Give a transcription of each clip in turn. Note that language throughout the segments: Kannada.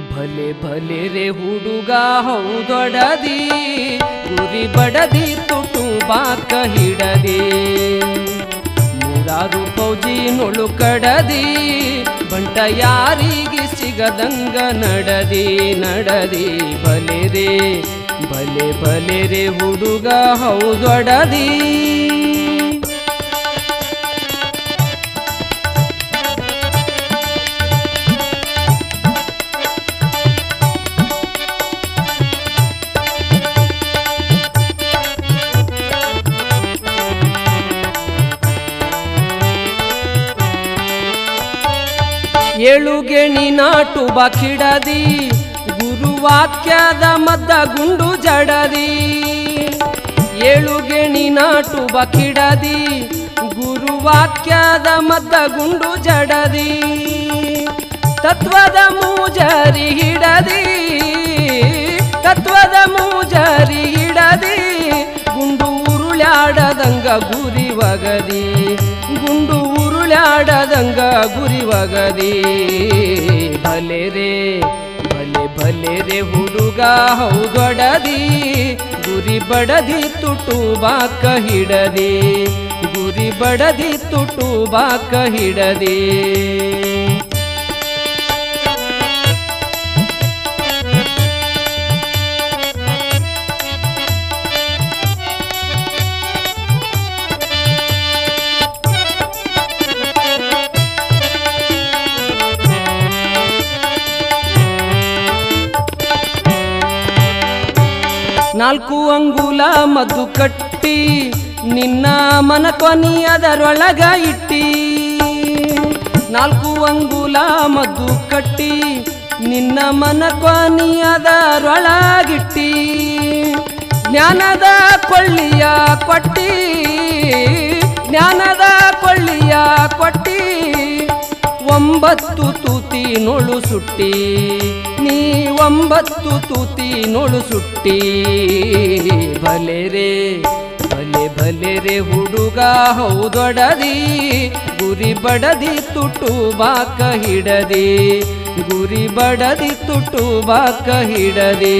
ಭಲೆ ಭಲೆ ರೇ ಹುಡುಗ ಹೌದೊಡದಿ ಗುರಿ ಬಡದಿ, ತುಟು ಬಾಕ ಹಿಡದಿ. ನೂರಾರು ಫೌಜಿ ನೊಳು ಕಡದಿ. ಬಂಟ ಯಾರಿಗೆ ಸಿಗದಂಗ ನಡದಿ ನಡದಿ. ಬಲೆ ರೇ, ಭಲೆ ಭಲೆ ರೇ ಹುಡುಗ ಹೌದೊಡದಿ ಏಳುಗೆಣಿ ನಾಟು ಬಕಿಡದಿ ಗುರುವಾಕ್ಯದ ಮದ್ದ ಗುಂಡು ಜಡದಿ. ಏಳುಗೆಣಿ ನಾಟು ಬಕಿಡದಿ ಗುರುವಾಕ್ಯದ ಮದ್ದ ಗುಂಡು ಜಡದಿ. ತತ್ವದ ಮೂಜರಿ ಹಿಡದಿ, ತತ್ವದ ಮೂಜರಿ ಹಿಡದಿ. ಗುಂಡು ಉರುಳಾಡದಂಗ ಗುರಿ ವಗದಿ ಗುಂಡು ಉರುಳಾಡದಂಗ ಗುರಿವಗದಿ ಭಲೆ ರೇ, ಭಲೆ ಭಲೆ ರೇ ಹುಡುಗ ಹೌಗಡದಿ. ಗುರಿ ಬಡದಿ ತುಟು ಬಾಕ ಹಿಡದಿ. ಗುರಿ ಬಡದಿ ತುಟು ಬಾಕ ಹಿಡದಿ. ನಾಲ್ಕು ಅಂಗುಲ ಮದ್ದು ಕಟ್ಟಿ, ನಿನ್ನ ಮನ ಕೊನಿ ಅದರೊಳಗ ಇಟ್ಟಿ. ನಾಲ್ಕು ಅಂಗುಲ ಮದ್ದು ಕಟ್ಟಿ, ನಿನ್ನ ಮನ ಕೊನಿ ಅದರೊಳಗಿಟ್ಟಿ ಜ್ಞಾನದ ಕೊಳ್ಳಿಯ ಕೊಟ್ಟಿ, ಜ್ಞಾನದ ಕೊಳ್ಳಿಯ ಕೊಟ್ಟಿ. ಒಂಬತ್ತು ತೂತಿ ನೋಳು ಸುಟ್ಟಿ. ನೀ ಒಂಬತ್ತು ತೂತಿ ಸುಟ್ಟಿ. ಭಲೆ ರೇ, ಭಲೆ ಭಲೆ ರೇ ಹುಡುಗ ಹೌದೊಡದಿ. ಗುರಿ ಬಡದಿ ತುಟು ಬಾಕ ಹಿಡದಿ. ಗುರಿ ಬಡದಿ ತುಟು ಬಾಕ ಹಿಡದಿ.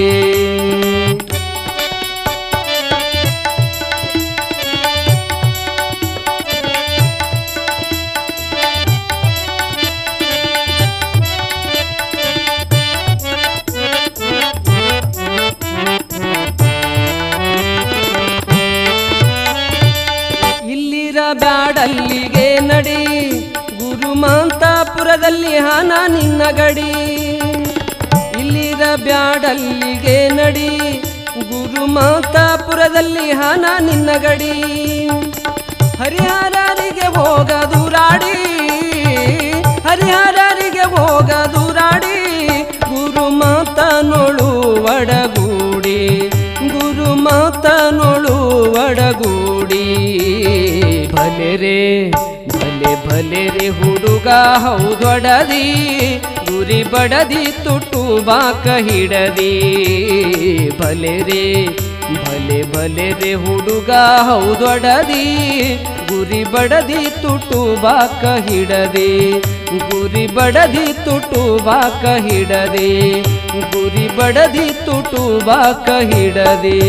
ಗುರುಮಾಂತಾಪುರದಲ್ಲಿ ಹಾನ ನಿನ್ನ ಗಡಿ. ಇಲ್ಲಿರ ಬ್ಯಾಡಲ್ಲಿಗೆ ನಡಿ. ಗುರು ಮಾತಾಪುರದಲ್ಲಿ ಹಾನ ನಿನ್ನ ಗಡಿ. ಹರಿಹರರಿಗೆ ಹೋಗ ದೂರಾಡಿ. ಹರಿಹರರಿಗೆ ಹೋಗ ದೂರಾಡಿ. ಗುರು ಮಾತನೊಳು ಒಡಗೂಡಿ ಗುರುಮಾತನೊಳು ಒಡಗೂಡಿ ಭಲೆ ಭಲೆ ಭಲೆ ರೇ ಹುಡುಗ ಹೌದೊಡದಿ, ಗುರಿ ಬಡದಿ ತುಟು ಬಾಕ ಹಿಡದಿ. ಭಲೆ ರೇ ಭಲೆ ಭಲೆ ರೇ ಹುಡುಗ ಹೌದೊಡದಿ, ಗುರಿ ಬಡದಿ ತುಟು ಬಾಕ ಹಿಡದಿ. ಗುರಿ ಬಡದಿ ತುಟು ಬಾಕ ಹಿಡದಿ, ಗುರಿ ಬಡದಿ ತುಟು ಬಾಕ ಹಿಡದಿ.